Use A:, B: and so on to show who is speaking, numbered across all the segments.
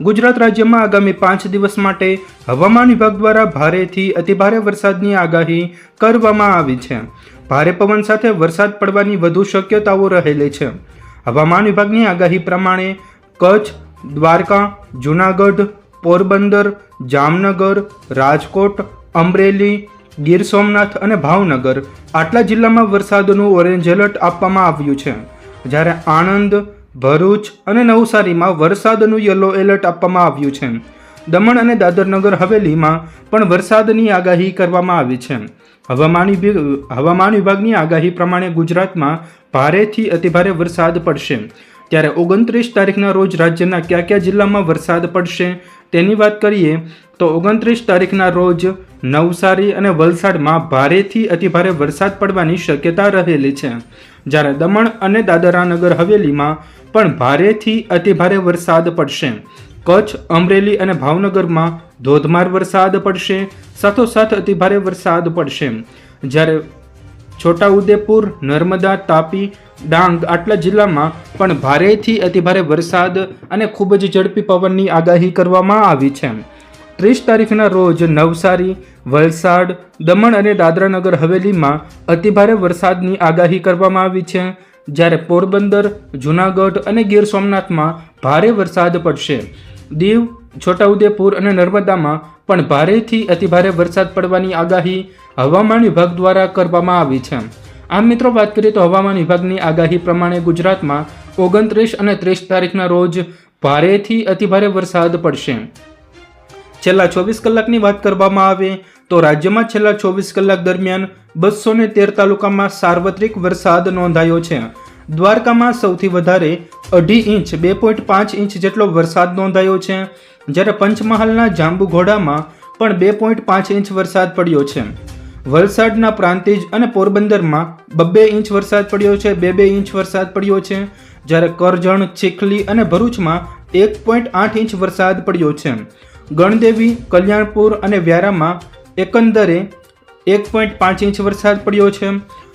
A: ગુજરાત રાજ્યમાં આગામી પાંચ દિવસ માટે હવામાન વિભાગ દ્વારા ભારેથી અતિભારે વરસાદની આગાહી કરવામાં આવી છે. ભારે પવન સાથે વરસાદ પડવાની વધુ શક્યતાઓ રહેલી છે. હવામાન વિભાગની આગાહી પ્રમાણે કચ્છ, દ્વારકા, જૂનાગઢ, પોરબંદર, જામનગર, રાજકોટ, અમરેલી, ગીર સોમનાથ અને ભાવનગર આટલા જિલ્લામાં વરસાદનું ઓરેન્જ એલર્ટ આપવામાં આવ્યું છે. જ્યારે આણંદ ભરૂચ અને નવસારીમાં વરસાદનું યલો એલર્ટ આપવામાં આવ્યું છે. દમણ અને દાદરનગર હવેલીમાં પણ વરસાદની આગાહી કરવામાં આવી છે. હવામાન વિભાગ હવામાન વિભાગની આગાહી પ્રમાણે ગુજરાતમાં ભારેથી અતિભારે વરસાદ પડશે. ત્યારે ઓગણત્રીસ તારીખના રોજ રાજ્યના કયા કયા જિલ્લામાં વરસાદ પડશે તેની વાત કરીએ, તો ઓગણત્રીસ તારીખના રોજ નવસારી અને વલસાડમાં ભારેથી અતિભારે વરસાદ પડવાની શક્યતા રહેલી છે. જ્યારે દમણ અને દાદરાનગર હવેલીમાં પણ ભારેથી અતિભારે વરસાદ પડશે. કચ્છ, અમરેલી અને ભાવનગરમાં ધોધમાર વરસાદ પડશે. સાથોસાથ અતિભારે વરસાદ પડશે. જ્યારે છોટાઉદેપુર, નર્મદા, તાપી, ડાંગ આટલા જિલ્લામાં પણ ભારેથી અતિભારે વરસાદ અને ખૂબ જ ઝડપી પવનની આગાહી કરવામાં આવી છે. ત્રીસ તારીખના રોજ નવસારી, વલસાડ, દમણ અને દાદરાનગર હવેલીમાં અતિભારે વરસાદની આગાહી કરવામાં આવી છે. જ્યારે પોરબંદર, જૂનાગઢ અને ગીર સોમનાથમાં ભારે વરસાદ પડશે. દીવ, છોટાઉદેપુર અને નર્મદામાં પણ ભારેથી અતિભારે વરસાદ પડવાની આગાહી હવામાન વિભાગ દ્વારા કરવામાં આવી છે. આમ મિત્રો, વાત કરીએ તો હવામાન વિભાગની આગાહી પ્રમાણે ગુજરાતમાં ઓગણત્રીસ અને ત્રીસ તારીખના રોજ ભારેથી અતિભારે વરસાદ પડશે. છેલ્લા ચોવીસ કલાકની વાત કરવામાં આવે તો રાજ્યમાં છેલ્લા ચોવીસ કલાક દરમિયાન બસો ને તેર તાલુકામાં સાર્વત્રિક વરસાદ નોંધાયો છે. દ્વારકામાં સૌથી વધારે અઢી ઇંચ, બે પોઈન્ટ પાંચ ઇંચ જેટલો વરસાદ નોંધાયો છે. જ્યારે પંચમહાલના જાંબુઘોડામાં પણ બે પોઈન્ટ પાંચ ઇંચ વરસાદ પડ્યો છે. વલસાડના પ્રાંતિજ અને પોરબંદરમાં બબ્બે ઇંચ વરસાદ પડ્યો છે, બે બે ઇંચ વરસાદ પડ્યો છે. જ્યારે કરજણ, ચીખલી અને ભરૂચમાં એક પોઈન્ટ આઠ ઇંચ વરસાદ પડ્યો છે. ગણદેવી, કલ્યાણપુર અને વ્યારામાં એકંદરે એક પોઈન્ટ પાંચ ઇંચ વરસાદ પડ્યો છે.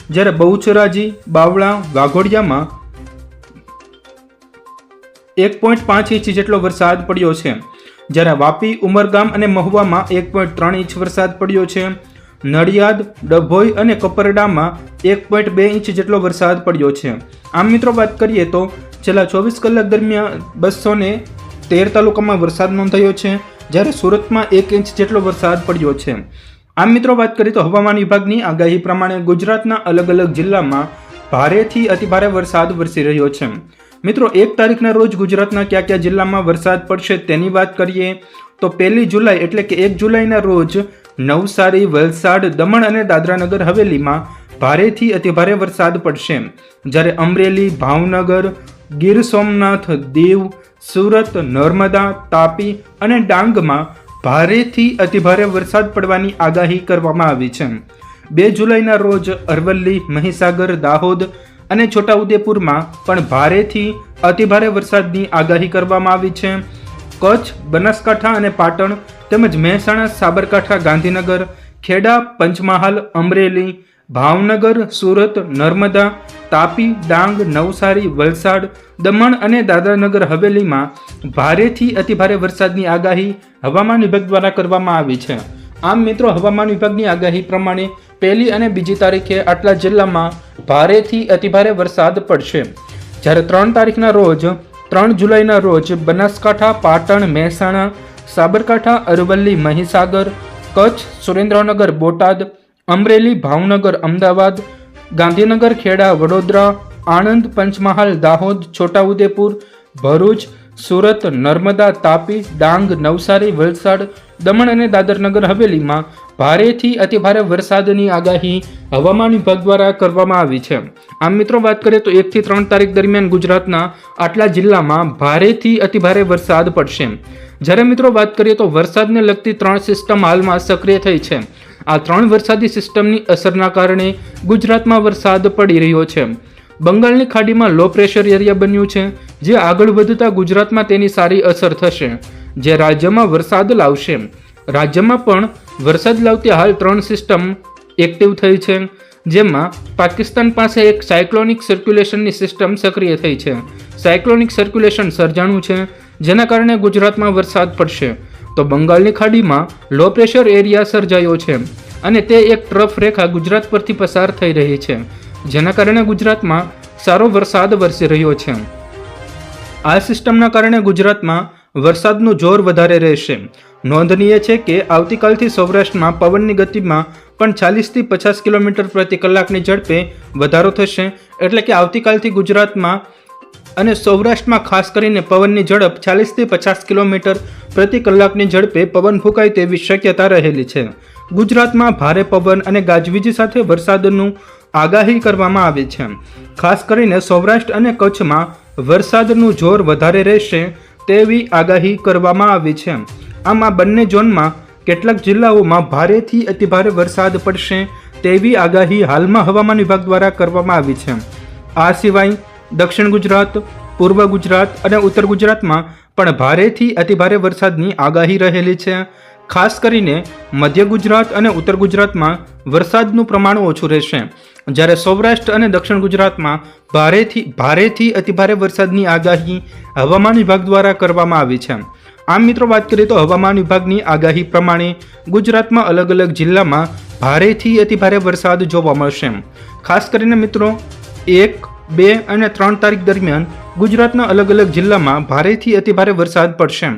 A: જ્યારે બહુચરાજી, બાવળા, વાઘોડિયામાં એક પોઈન્ટ પાંચ ઇંચ જેટલો વરસાદ પડ્યો છે. જ્યારે વાપી, ઉમરગામ અને મહુવામાં એક પોઈન્ટ ત્રણ ઇંચ વરસાદ પડ્યો છે. નડિયાદ, ડભોઈ અને કપરડામાં એક પોઈન્ટ બે ઇંચ જેટલો વરસાદ પડ્યો છે. આમ મિત્રો વાત કરીએ તો છેલ્લા ચોવીસ કલાક દરમિયાન બસો તેર તાલુકામાં વરસાદ નોંધાયો છે. જ્યારે સુરતમાં એક ઇંચ જેટલો વરસાદ પડ્યો છે. આમ મિત્રો વાત કરીએ તો હવામાન વિભાગની આગાહી પ્રમાણે ગુજરાતના અલગ અલગ જિલ્લામાં ભારેથી અતિભારે વરસાદ વરસી રહ્યો છે. મિત્રો, એક તારીખના રોજ ગુજરાતના કયા કયા જિલ્લામાં વરસાદ પડશે તેની વાત કરીએ તો પહેલી જુલાઈ એટલે કે એક જુલાઈના રોજ નવસારી, વલસાડ, દમણ અને દાદરાનગર હવેલીમાં ભારેથી અતિભારે વરસાદ પડશે. જ્યારે અમરેલી, ભાવનગર, ગીર સોમનાથ, દીવ સુરત, નર્મદા, તાપી અને ડાંગમાં ભારેથી અતિભારે વરસાદ પડવાની આગાહી કરવામાં આવી છે. બે જુલાઈના રોજ અરવલ્લી, મહીસાગર, દાહોદ અને છોટાઉદેપુરમાં પણ ભારેથી અતિભારે વરસાદની આગાહી કરવામાં આવી છે. કચ્છ, બનાસકાંઠા અને પાટણ તેમજ મહેસાણા, સાબરકાંઠા, ગાંધીનગર, ખેડા, પંચમહાલ, અમરેલી, ભાવનગર, સુરત, નર્મદા તાપી, ડાંગ, નવસારી, વલસાડ, દમણ અને દાદરાનગર હવેલીમાં ભારેથી અતિભારે વરસાદની આગાહી હવામાન વિભાગ દ્વારા કરવામાં આવી છે. આમ મિત્રો, હવામાન વિભાગની આગાહી પ્રમાણે પહેલી અને બીજી તારીખે આટલા જિલ્લામાં ભારેથી અતિભારે વરસાદ પડશે. જ્યારે ત્રણ તારીખના રોજ, ત્રણ જુલાઈના રોજ બનાસકાંઠા, પાટણ, મહેસાણા, સાબરકાંઠા, અરવલ્લી, મહીસાગર, કચ્છ, સુરેન્દ્રનગર, બોટાદ, અમરેલી, ભાવનગર, અમદાવાદ ગાંધીનગર, ખેડા, વડોદરા, આણંદ, પંચમહાલ, દાહોદ, છોટાઉદેપુર, ભરૂચ, સુરત, નર્મદા, તાપી, ડાંગ, નવસારી, વલસાડ, દમણ અને દાદરનગર હવેલીમાં ભારેથી અતિભારે વરસાદની આગાહી હવામાન વિભાગ દ્વારા કરવામાં આવી છે. આમ મિત્રો, વાત કરીએ તો એકથી ત્રણ તારીખ દરમિયાન ગુજરાતના આટલા જિલ્લામાં ભારેથી અતિભારે વરસાદ પડશે. જ્યારે મિત્રો, વાત કરીએ તો વરસાદને લગતી ત્રણ સિસ્ટમ હાલમાં સક્રિય થઈ છે. આ ત્રણ વરસાદી સિસ્ટમની અસરના કારણે ગુજરાતમાં વરસાદ પડી રહ્યો છે. બંગાળની ખાડીમાં લો પ્રેશર એરિયા બન્યું છે, જે આગળ વધતા ગુજરાતમાં તેની સારી અસર થશે, જે રાજ્યમાં વરસાદ લાવશે. રાજ્યમાં પણ વરસાદ લાવતી હાલ ત્રણ સિસ્ટમ એક્ટિવ થઈ છે, જેમાં પાકિસ્તાન પાસે એક સાયક્લોનિક સર્ક્યુલેશનની સિસ્ટમ સક્રિય થઈ છે. સાયક્લોનિક સર્ક્યુલેશન સર્જાણું છે, જેના કારણે ગુજરાતમાં વરસાદ પડશે. તો બંગાળની ખાડીમાં લો પ્રેશર એરિયા સર્જાયો છે અને તે એક ટ્રફ રેખા ગુજરાત પરથી પસાર થઈ રહી છે, જેના કારણે ગુજરાતમાં સારો વરસાદ વરસી રહ્યો છે. આ સિસ્ટમના કારણે ગુજરાતમાં વરસાદનું જોર વધારે રહેશે. નોંધનીય છે કે આવતીકાલથી સૌરાષ્ટ્રમાં પવનની ગતિમાં પણ ચાલીસથી પચાસ કિલોમીટર પ્રતિ કલાકની ઝડપે વધારો થશે, એટલે કે આવતીકાલથી ગુજરાતમાં અને સૌરાષ્ટ્રમાં ખાસ કરીને પવનની ઝડપ ચાલીસથી પચાસ કિલોમીટર પ્રતિ કલાકની ઝડપે પવન ફૂંકાય તેવી શક્યતા રહેલી છે. ગુજરાતમાં ભારે પવન અને ગાજવીજ સાથે વરસાદનું આગાહી કરવામાં આવી છે. ખાસ કરીને સૌરાષ્ટ્ર અને કચ્છમાં વરસાદનું જોર વધારે રહેશે તેવી આગાહી કરવામાં આવી છે. આમ આ બંને ઝોનમાં કેટલાક જિલ્લાઓમાં ભારેથી અતિભારે વરસાદ પડશે તેવી આગાહી હાલમાં હવામાન વિભાગ દ્વારા કરવામાં આવી છે. આ સિવાય દક્ષિણ ગુજરાત, પૂર્વ ગુજરાત અને ઉત્તર ગુજરાતમાં પણ ભારેથી અતિભારે વરસાદની આગાહી રહેલી છે. ખાસ કરીને મધ્ય ગુજરાત અને ઉત્તર ગુજરાતમાં વરસાદનું પ્રમાણ ઓછું રહેશે. જ્યારે સૌરાષ્ટ્ર અને દક્ષિણ ગુજરાતમાં ભારેથી ભારેથી અતિભારે વરસાદની આગાહી હવામાન વિભાગ દ્વારા કરવામાં આવી છે. આમ મિત્રો વાત કરીએ તો હવામાન વિભાગની આગાહી પ્રમાણે ગુજરાતમાં અલગ અલગ જિલ્લામાં ભારેથી અતિભારે વરસાદ જોવા મળશે. ખાસ કરીને મિત્રો એક બે અને ત્રણ તારીખ દરમિયાન ગુજરાતના અલગ અલગ જિલ્લામાં ભારેથી અતિભારે વરસાદ પડશે.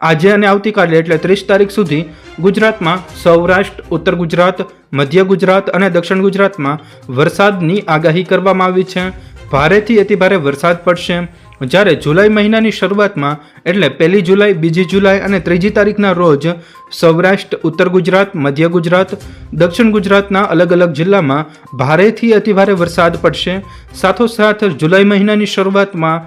A: આજે અને આવતીકાલે એટલે ત્રીસ તારીખ સુધી ગુજરાતમાં સૌરાષ્ટ્ર, ઉત્તર ગુજરાત, મધ્ય ગુજરાત અને દક્ષિણ ગુજરાતમાં વરસાદની આગાહી કરવામાં આવી છે. ભારેથી અતિભારે વરસાદ પડશે. જ્યારે જુલાઈ મહિનાની શરૂઆતમાં, એટલે પહેલી જુલાઈ, બીજી જુલાઈ અને ત્રીજી તારીખના રોજ સૌરાષ્ટ્ર, ઉત્તર ગુજરાત, મધ્ય ગુજરાત, દક્ષિણ ગુજરાતના અલગ અલગ જિલ્લામાં ભારેથી અતિભારે વરસાદ પડશે. સાથોસાથ જુલાઈ મહિનાની શરૂઆતમાં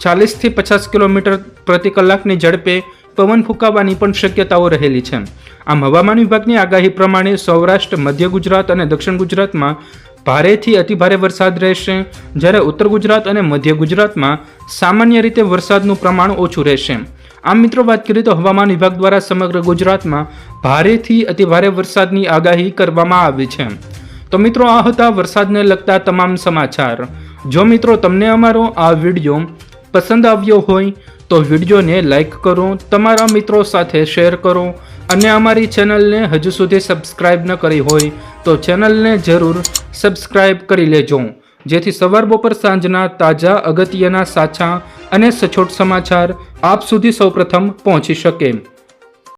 A: ચાલીસથી પચાસ કિલોમીટર પ્રતિ કલાકની ઝડપે પવન ફૂંકાવાની પણ શક્યતાઓ રહેલી છે. આમ હવામાન વિભાગની આગાહી પ્રમાણે સૌરાષ્ટ્ર, મધ્ય ગુજરાત અને દક્ષિણ ગુજરાતમાં ભારેથી અતિભારે વરસાદ રહેશે. જ્યારે ઉત્તર ગુજરાત અને મધ્ય ગુજરાતમાં સામાન્ય રીતે વરસાદનું પ્રમાણ ઓછું રહેશે. આમ મિત્રો, વાત કરીએ તો હવામાન વિભાગ દ્વારા સમગ્ર ગુજરાતમાં ભારેથી અતિભારે વરસાદની આગાહી કરવામાં આવી છે. તો મિત્રો, આ હતા વરસાદને લગતા તમામ સમાચાર. જો મિત્રો, તમને અમારો આ વીડિયો પસંદ આવ્યો હોય તો વિડીયોને લાઈક કરો, તમારા મિત્રો સાથે શેર કરો અને અમારી ચેનલને હજુ સુધી સબસ્ક્રાઇબ ન કરી હોય તો ચેનલને જરૂર સબસ્ક્રાઇબ કરી લેજો. જેથી સવાર બપોર સાંજના તાજા અગત્યના સાચા અને સચોટ સમાચાર આપ સુધી સૌપ્રથમ પહોંચી શકે.